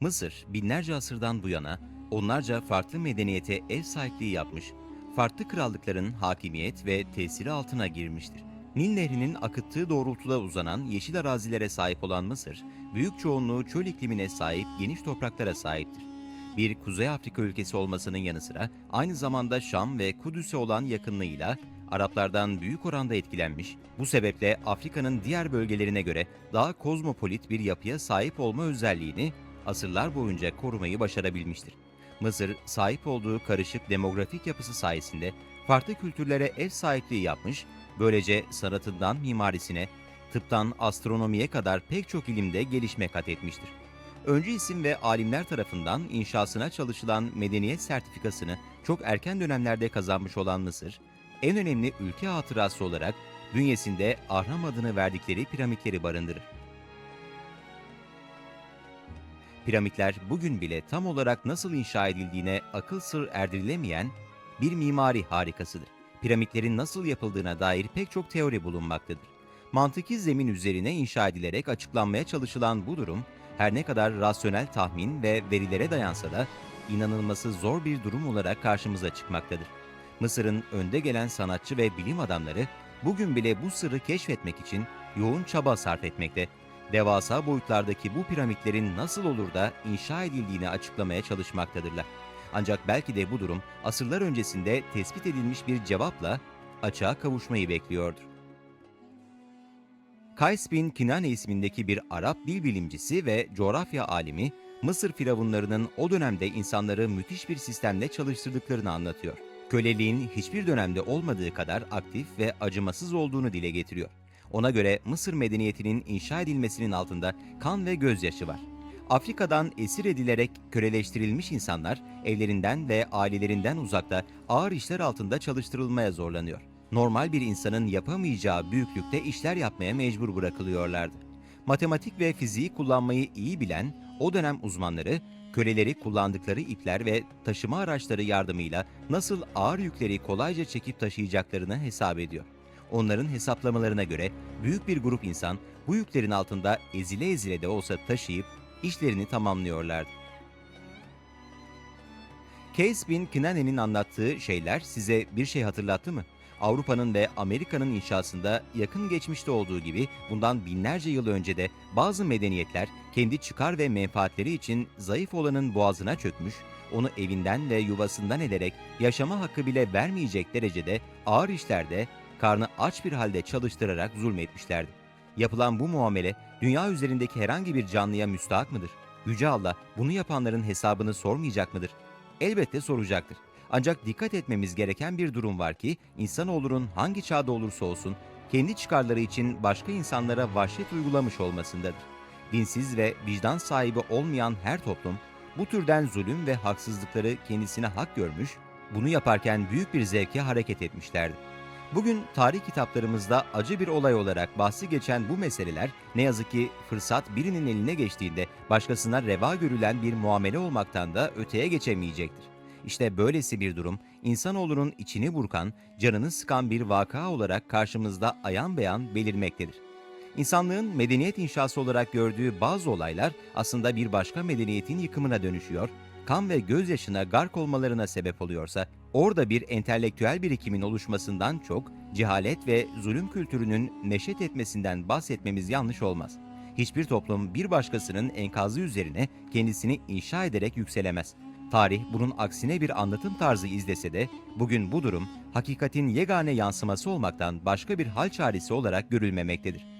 Mısır binlerce asırdan bu yana onlarca farklı medeniyete ev sahipliği yapmış, farklı krallıkların hakimiyet ve tesiri altına girmiştir. Nil Nehri'nin akıttığı doğrultuda uzanan yeşil arazilere sahip olan Mısır, büyük çoğunluğu çöl iklimine sahip geniş topraklara sahiptir. Bir Kuzey Afrika ülkesi olmasının yanı sıra aynı zamanda Şam ve Kudüs'e olan yakınlığıyla Araplardan büyük oranda etkilenmiş, bu sebeple Afrika'nın diğer bölgelerine göre daha kozmopolit bir yapıya sahip olma özelliğini asırlar boyunca korumayı başarabilmiştir. Mısır, sahip olduğu karışık demografik yapısı sayesinde farklı kültürlere ev sahipliği yapmış, böylece sanatından mimarisine, tıptan astronomiye kadar pek çok ilimde gelişme kat etmiştir. Öncü isim ve alimler tarafından inşasına çalışılan medeniyet sertifikasını çok erken dönemlerde kazanmış olan Mısır, en önemli ülke hatırası olarak bünyesinde Ahram adını verdikleri piramitleri barındırır. Piramitler bugün bile tam olarak nasıl inşa edildiğine akıl sır erdirilemeyen bir mimari harikasıdır. Piramitlerin nasıl yapıldığına dair pek çok teori bulunmaktadır. Mantıki zemin üzerine inşa edilerek açıklanmaya çalışılan bu durum, her ne kadar rasyonel tahmin ve verilere dayansa da inanılması zor bir durum olarak karşımıza çıkmaktadır. Mısır'ın önde gelen sanatçı ve bilim adamları bugün bile bu sırrı keşfetmek için yoğun çaba sarf etmekte devasa boyutlardaki bu piramitlerin nasıl olur da inşa edildiğini açıklamaya çalışmaktadırlar. Ancak belki de bu durum asırlar öncesinde tespit edilmiş bir cevapla açığa kavuşmayı bekliyordur. Kays bin Kinane ismindeki bir Arap dil bilimcisi ve coğrafya alimi, Mısır firavunlarının o dönemde insanları müthiş bir sistemle çalıştırdıklarını anlatıyor. Köleliğin hiçbir dönemde olmadığı kadar aktif ve acımasız olduğunu dile getiriyor. Ona göre Mısır medeniyetinin inşa edilmesinin altında kan ve gözyaşı var. Afrika'dan esir edilerek köleleştirilmiş insanlar evlerinden ve ailelerinden uzakta ağır işler altında çalıştırılmaya zorlanıyor. Normal bir insanın yapamayacağı büyüklükte işler yapmaya mecbur bırakılıyorlardı. Matematik ve fiziği kullanmayı iyi bilen o dönem uzmanları köleleri kullandıkları ipler ve taşıma araçları yardımıyla nasıl ağır yükleri kolayca çekip taşıyacaklarını hesap ediyor. Onların hesaplamalarına göre büyük bir grup insan bu yüklerin altında ezile ezile de olsa taşıyıp işlerini tamamlıyorlardı. Case bin Kinane'nin anlattığı şeyler size bir şey hatırlattı mı? Avrupa'nın ve Amerika'nın inşasında yakın geçmişte olduğu gibi bundan binlerce yıl önce de bazı medeniyetler kendi çıkar ve menfaatleri için zayıf olanın boğazına çökmüş, onu evinden ve yuvasından ederek yaşama hakkı bile vermeyecek derecede ağır işlerde karnı aç bir halde çalıştırarak zulmetmişlerdi. Yapılan bu muamele dünya üzerindeki herhangi bir canlıya müstahak mıdır? Yüce Allah bunu yapanların hesabını sormayacak mıdır? Elbette soracaktır. Ancak dikkat etmemiz gereken bir durum var ki insanoğlunun hangi çağda olursa olsun kendi çıkarları için başka insanlara vahşet uygulamış olmasındadır. Dinsiz ve vicdan sahibi olmayan her toplum bu türden zulüm ve haksızlıkları kendisine hak görmüş, bunu yaparken büyük bir zevke hareket etmişlerdi. Bugün tarih kitaplarımızda acı bir olay olarak bahsi geçen bu meseleler ne yazık ki fırsat birinin eline geçtiğinde başkasına reva görülen bir muamele olmaktan da öteye geçemeyecektir. İşte böylesi bir durum insanoğlunun içini burkan, canını sıkan bir vaka olarak karşımızda ayan beyan belirmektedir. İnsanlığın medeniyet inşası olarak gördüğü bazı olaylar aslında bir başka medeniyetin yıkımına dönüşüyor, kan ve gözyaşına gark olmalarına sebep oluyorsa, orada bir entelektüel birikimin oluşmasından çok, cehalet ve zulüm kültürünün neşet etmesinden bahsetmemiz yanlış olmaz. Hiçbir toplum bir başkasının enkazı üzerine kendisini inşa ederek yükselemez. Tarih bunun aksine bir anlatım tarzı izlese de bugün bu durum hakikatin yegane yansıması olmaktan başka bir hal çaresi olarak görülmemektedir.